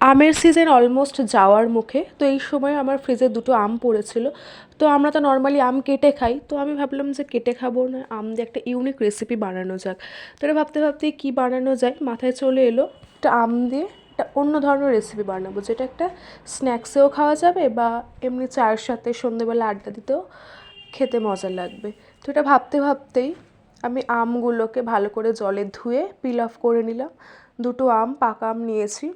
আমের season almost যাওয়ার মুখে, তো এই সময় আমার ফ্রিজে দুটো আম পড়েছিল। তো আমরা তো নর্মালি আম কেটে খাই, তো আমি ভাবলাম যে কেটে খাব না, আম দিয়ে একটা ইউনিক রেসিপি বানানো যাক। তো এটা ভাবতে ভাবতেই কী বানানো যায়, মাথায় চলে এলো একটা আম দিয়ে একটা অন্য ধরনের রেসিপি বানাবো, যেটা একটা স্ন্যাক্সেও খাওয়া যাবে বা এমনি চায়ের সাথে সন্ধেবেলা আড্ডা দিতেও খেতে মজা লাগবে। তো এটা ভাবতে ভাবতেই আমি আমগুলোকে ভালো করে জলে ধুয়ে পিল অফ করে নিলাম। দুটো আম, পাকা আম নিয়েছি।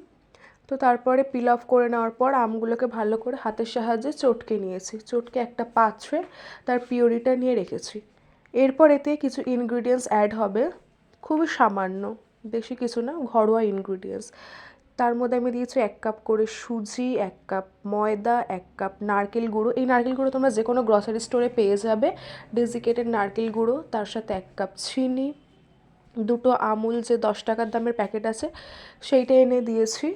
তো তারপরে পিল অফ করে নেওয়ার পর আমগুলোকে ভালো করে হাতের সাহায্যে চটকে নিয়েছি। চটকে একটা পাত্রে তার পিওরিটা নিয়ে রেখেছি। এরপর এতে কিছু ইনগ্রিডিয়েন্টস অ্যাড হবে। খুবই সামান্য, বেশি কিছু না, ঘরোয়া ইনগ্রিডিয়েন্টস তার মধ্যে আমি দিয়েছি এক কাপ করে সুজি, এক কাপ ময়দা, এক কাপ নারকেল গুঁড়ো। এই নারকেল গুঁড়ো তোমরা যে কোনো গ্রসারি স্টোরে পেয়ে যাবে। ডেজিকেটেড নারকেল গুঁড়ো, তার সাথে এক কাপ চিনি, দুটো আমুল যে দশ টাকার দামের প্যাকেট আছে, সেইটা এনে দিয়েছি।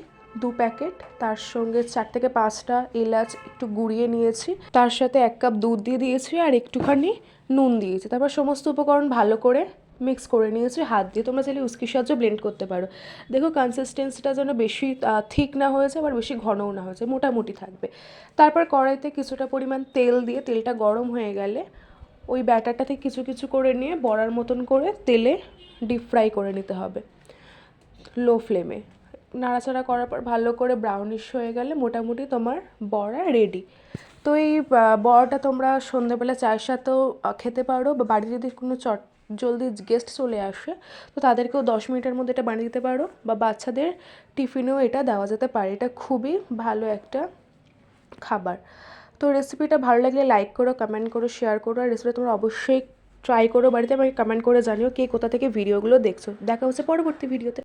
দু প্যাকেট, তার সঙ্গে চার থেকে পাঁচটা এলাচ একটু গুঁড়িয়ে নিয়েছি, তার সাথে এক কাপ দুধ দিয়ে দিয়েছি আর একটুখানি নুন দিয়েছি। তারপর সমস্ত উপকরণ ভালো করে মিক্স করে নিয়েছি, হাত দিয়ে তোমরা চাইলে উস্কির সাহায্যে ব্লেন্ড করতে পারো। দেখো কনসিস্টেন্সিটা যেন বেশি থিক না হয়েছে আবার বেশি ঘনও না হয়েছে মোটামুটি থাকবে। তারপর কড়াইতে কিছুটা পরিমাণ তেল দিয়ে, তেলটা গরম হয়ে গেলে ওই ব্যাটারটা থেকে কিছু কিছু করে নিয়ে বড়ার মতন করে তেলে ডিপ ফ্রাই করে নিতে হবে লো ফ্লেমে নাড়াচাড়া করার পর ভালো করে ব্রাউনিশ হয়ে গেলে মোটামুটি তোমার বড়া রেডি তো এই বড়াটা তোমরা সন্ধ্যেবেলা চায়ের সাথেও খেতে পারো বা বাড়িতে যদি কোনো চট, জলদি গেস্ট চলে আসে, তো তাদেরকেও দশ মিনিটের মধ্যে এটা বানিয়ে দিতে পারো বা বাচ্চাদের টিফিনেও এটা দেওয়া যেতে পারে। এটা খুবই ভালো একটা খাবার। তো রেসিপিটা ভালো লাগলে লাইক করো কমেন্ট করো শেয়ার করো, আর রেসিপিটা তোমরা অবশ্যই ট্রাই করো বাড়িতে, আমাকে কমেন্ট করে জানিও কে কোথা থেকে ভিডিওগুলো দেখছ। দেখা হচ্ছে পরবর্তী ভিডিওতে